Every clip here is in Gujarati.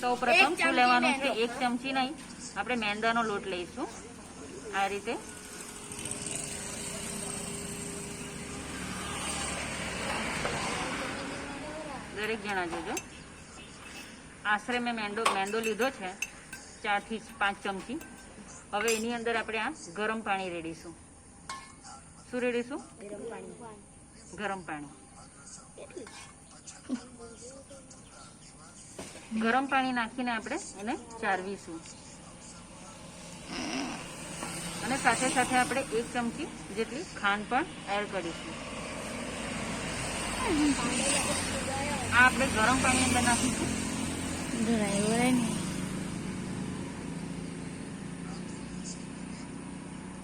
સૌ પ્રથમ શું લેવાનું છે? એક ચમચી નહીં. આપણે મેંદાનો લોટ લઈશું. આ રીતે. દરેક જણા જોજો. આશરે મેં મેંદો મેંદો લીધો છે. ચારથી પાંચ ચમચી. હવે એની અંદર આપણે આ ગરમ પાણી રેડીશું શું રેડીશું? ગરમ પાણી. ગરમ પાણી. ગરમ પાણી નાખીને આપણે એને ચારવીશું. અને સાથે સાથે આપણે એક ચમચી જેટલી ખાંડ પણ એડ કરીશું. આ આપણે ગરમ પાણી અંદર નાખીશું.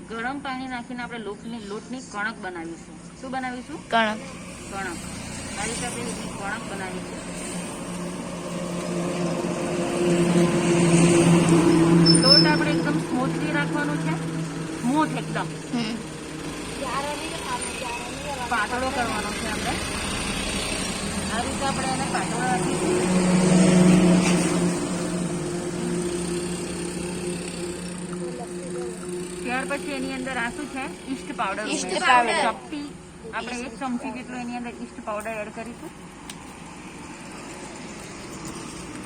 ગરમ પાણી નાખીને આપણે લોટની લોટની કણક બનાવીશું. શું બનાવીશું? કણક. કણક. આ રીતે આપણે કણક બનાવીશું. લોટ આપણે એકદમ સ્મૂથલી રાખવાનું છે. સ્મૂથ એકદમ. પાતળો કરવાનો છે આપણે. આ રીતે આપણે એને પાતળો રાખીશું. ત્યાર પછી એની અંદર આ શું છે ઈસ્ટ પાવડર. Yeast powder. ચપટી આપણે એક ચમચી જેટલો એની અંદર ઈસ્ટ પાવડર એડ કરીશું હું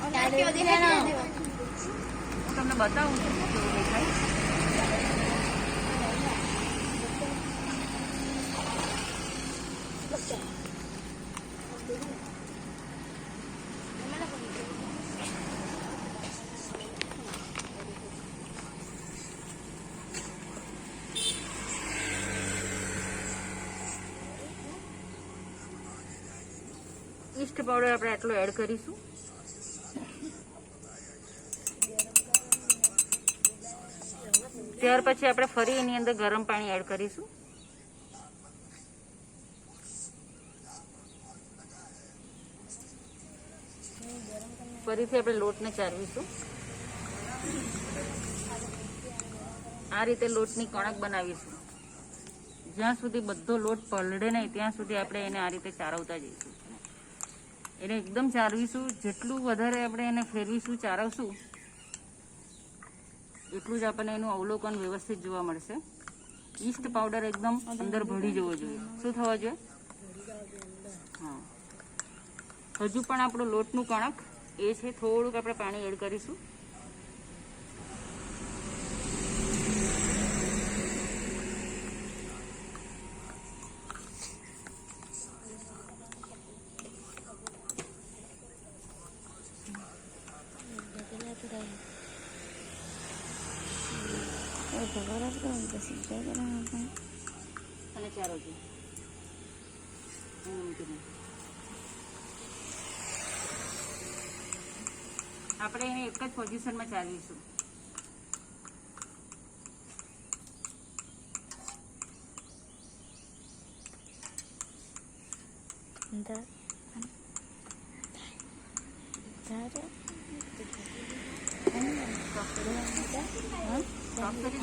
તમને બતાવું છું પાવડર આપણે આટલો એડ કરીશું. ત્યાર પછી આપણે ફરી એની અંદર ગરમ પાણી એડ કરીશું. ફરીથી આપણે લોટને ચારવીશું. આ રીતે લોટની કણક બનાવીશું. જ્યાં સુધી બધો લોટ પલળે નહીં, ત્યાં સુધી આપણે એને આ રીતે ચારવતા જઈશું. એને એકદમ ચારવીશું. જેટલું વધારે આપણે એને ફેરવીશું, ચારવશું એટલું જ આપણને એનું અવલોકન વ્યવસ્થિત જોવા મળશે. ઈસ્ટ પાવડર એકદમ અંદર ભળી જવો જોઈએ. શું થવા જોઈએ? હા. હજુ પણ આપણું લોટનું કણક એ છે, થોડુંક આપણે પાણી એડ કરીશું. અને ચારવજો એને મૂકી દો. આપણે એને એક જ પોઝિશનમાં ચાલવીશું સ્ટોપ সব থেকে